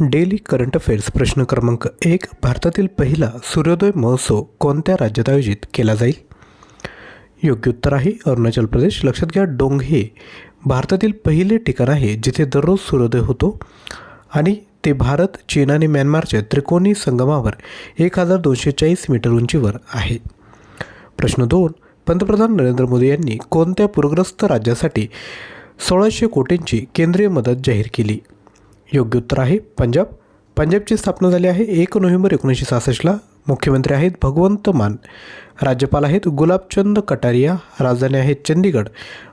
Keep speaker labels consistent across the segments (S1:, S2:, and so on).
S1: Daily current affairs प्रश्न क्रमांक एक भारतातील पहिला सूर्योदय महोत्सव कोणत्या राज्यात आयोजित केला जाईल? योग्य उत्तर आहे अरुणाचल प्रदेश. लक्षात घ्या डोंग हे भारतातील पहिले ठिकाण आहे जिथे दररोज सूर्योदय होतो आणि ते भारत चीन आणि म्यानमारच्या त्रिकोणी संगमावर एक हजार दोनशे चाळीस मीटर उंचीवर आहे. प्रश्न दोन पंतप्रधान नरेंद्र मोदी यांनी कोणत्या पूरग्रस्त राज्यासाठी सोळाशे कोटींची केंद्रीय मदत जाहीर केली? योग्य उत्तर आहे. पंजाब. पंजाबची स्थापना झाली आहे एक नोव्हेंबर एकोणीसशे सहासष्टला. मुख्यमंत्री आहेत भगवंत मान. राज्यपाल आहेत गुलाबचंद कटारिया. राजधानी आहे चंदीगड.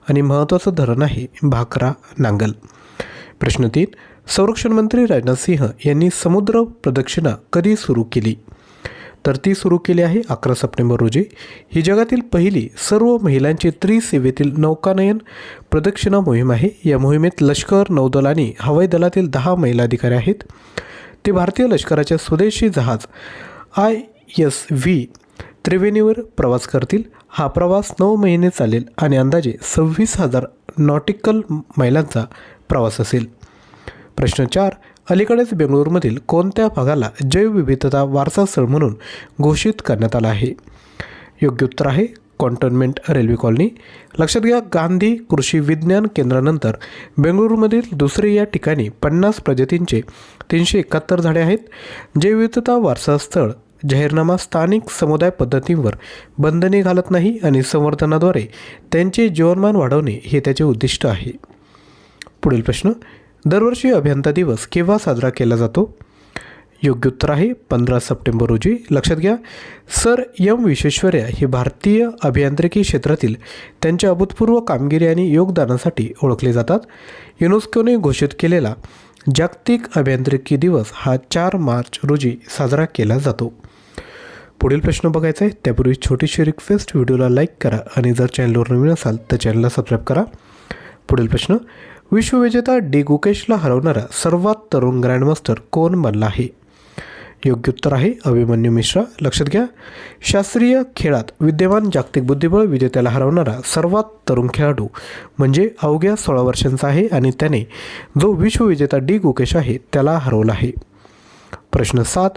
S1: आणि महत्त्वाचं धरण आहे भाकरा नांगल. प्रश्न तीन. संरक्षण मंत्री राजनाथ सिंह यांनी समुद्र प्रदक्षिणा कधी सुरू केली? तर ती सुरू केली आहे अकरा सप्टेंबर रोजी. ही जगातील पहिली सर्व महिलांची त्रिसेवेतील नौकानयन प्रदक्षिणा मोहीम आहे. या मोहिमेत लष्कर नौदल आणि हवाई दलातील दहा महिला अधिकारी आहेत. ते भारतीय लष्कराच्या स्वदेशी जहाज आय एस व्ही त्रिवेणीवर प्रवास करतील. हा प्रवास नऊ महिने चालेल आणि अंदाजे सव्वीस हजार नॉटिकल मैलांचा प्रवास असेल. प्रश्न चार अलीकडेच बेंगळुरूमधील कोणत्या भागाला जैवविविधता वारसा स्थळ म्हणून घोषित करण्यात आला आहे? योग्य उत्तर आहे कॉन्टोनमेंट रेल्वे कॉलनी. लक्षात घ्या गांधी कृषी विज्ञान केंद्रानंतर बेंगळुरूमधील दुसरे या ठिकाणी पन्नास प्रजातींचे तीनशे एकाहत्तर झाडे आहेत. जैवविविधता वारसा स्थळ जाहीरनामा स्थानिक समुदाय पद्धतींवर बंधने घालत नाही आणि संवर्धनाद्वारे त्यांचे जीवनमान वाढवणे हे त्याचे उद्दिष्ट आहे. पुढील प्रश्न दरवर्षी अभियंता दिवस केव्हा साजरा केला जातो? योग्य उत्तर आहे पंधरा सप्टेंबर रोजी. लक्षात घ्या सर यम विश्वेश्वर्या हे भारतीय अभियांत्रिकी क्षेत्रातील त्यांच्या अभूतपूर्व कामगिरी आणि योगदानासाठी ओळखले जातात. युनेस्कोने घोषित केलेला जागतिक अभियांत्रिकी दिवस हा चार मार्च रोजी साजरा केला जातो. पुढील प्रश्न बघायचा आहे. त्यापूर्वी छोटीशी रिक्वेस्ट व्हिडिओला लाईक करा आणि जर चॅनलवर नवीन असाल तर चॅनलला सबस्क्राईब करा. पुढील प्रश्न विश्वविजेता डी गुकेशला हरवणारा सर्वात तरुण ग्रँडमास्टर कोण बनला आहे? योग्य उत्तर आहे अभिमन्यू मिश्रा. लक्षात घ्या शास्त्रीय खेळात विद्यमान जागतिक बुद्धिबळ विजेत्याला हरवणारा सर्वात तरुण खेळाडू म्हणजे अवघ्या सोळा वर्षांचा आहे आणि त्याने जो विश्वविजेता डी गुकेश आहे त्याला हरवला आहे. प्रश्न सात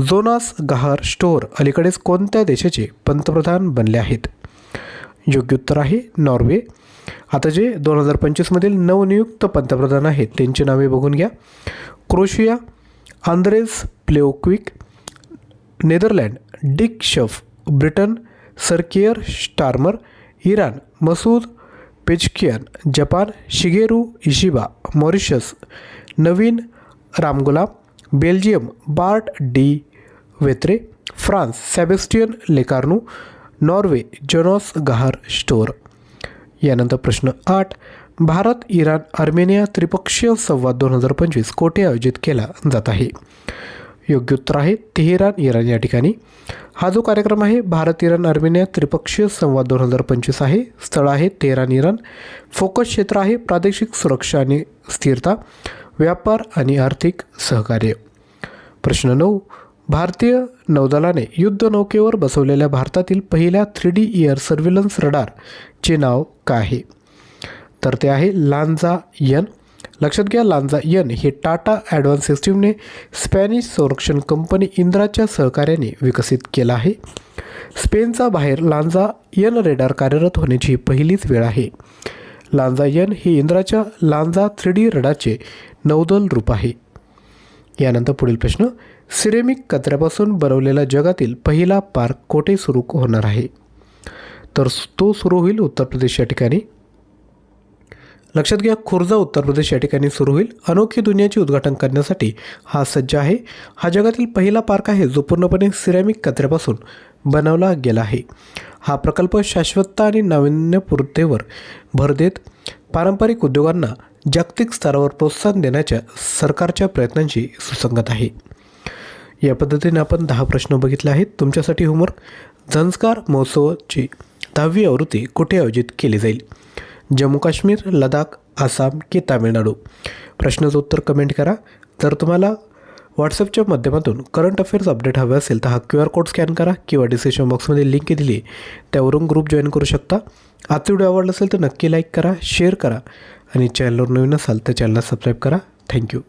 S1: जोनास गहार स्टोअर अलीकडेच कोणत्या देशाचे पंतप्रधान बनले आहेत? योग्य उत्तर आहे नॉर्वे. आता जे दोन हजार पंचवीसमधील नवनियुक्त पंतप्रधान आहेत त्यांची नावे बघून घ्या. Croatia Andrej Plenkovic Netherlands Dick Schoof Britain sir Keir Starmer Iran Masoud Pezeshkian Japan Shigeru Ishiba Mauritius Navin Ramgoolam Belgium Bart De Wever France Sebastien Lecornu Norway Jonas Gahr Store. यानंतर प्रश्न आठ. भारत इराण आर्मेनिया त्रिपक्षीय संवाद दोन हजार पंचवीस कोठे आयोजित केला जात आहे? योग्य उत्तर आहे तेहरान इराण या ठिकाणी. हा जो कार्यक्रम आहे भारत इराण आर्मेनिया त्रिपक्षीय संवाद दोन हजार पंचवीस आहे. स्थळ आहे तेहरान इराण. फोकस क्षेत्र आहे प्रादेशिक सुरक्षा आणि स्थिरता व्यापार आणि आर्थिक सहकार्य. प्रश्न नऊ. भारतीय नौदलाने युद्धनौकेवर बसवलेल्या भारतातील पहिल्या थ्री डी इयर सर्व्हिलन्स रडारचे नाव काय आहे? तर ते आहे लांजा यन लक्षात घ्या लांजा यन हे टाटा ॲडव्हान्स सिस्टीमने स्पॅनिश संरक्षण कंपनी इंद्राच्या सहकार्याने विकसित केला आहे. स्पेनचा बाहेर लांजा यन रेडार कार्यरत होण्याची ही पहिलीच वेळ आहे. लांजा यन हे इंद्राच्या लांजा थ्री डी रडारचे नौदल रूप आहे. यानंतर पुढील प्रश्न सिरेमिक कचऱ्यापासून बनवलेला जगातील पहिला पार्क कोठे सुरू होणार आहे? तर तो सुरू होईल उत्तर प्रदेश या ठिकाणी. लक्षात घ्या खुर्जा उत्तर प्रदेश या ठिकाणी सुरू होईल. अनोखी दुनियाचे उद्घाटन करण्यासाठी हा सज्ज आहे. हा जगातील पहिला पार्क आहे जो पूर्णपणे सिरॅमिक कचऱ्यापासून बनवला गेला आहे. हा प्रकल्प शाश्वतता आणि नाविन्यपूर्तेवर भर देत पारंपरिक उद्योगांना जागतिक स्तरावर प्रोत्साहन देण्याच्या सरकारच्या प्रयत्नांशी सुसंगत आहे. या पद्धतीने आपण दहा प्रश्न बघितले आहेत. तुमच्यासाठी होमवर्क झंस्कार महोत्सवाची दहावी आवृत्ती कुठे आयोजित केली जाईल? जम्मू काश्मीर लडाख आसाम की तामिळनाडू? प्रश्नाचं उत्तर कमेंट करा. जर तुम्हाला व्हॉट्सअपच्या माध्यमातून करंट अफेअर्स अपडेट हवे असेल तर हा क्यू आर कोड स्कॅन करा किंवा डिस्क्रिप्शन बॉक्समध्ये लिंक दिली त्यावरून ग्रुप जॉईन करू शकता. आजचा व्हिडिओ आवडला असेल तर नक्की लाईक करा शेअर करा. आणि चॅनलवर नवीन असाल तर चॅनलला सबस्क्राईब करा. थँक्यू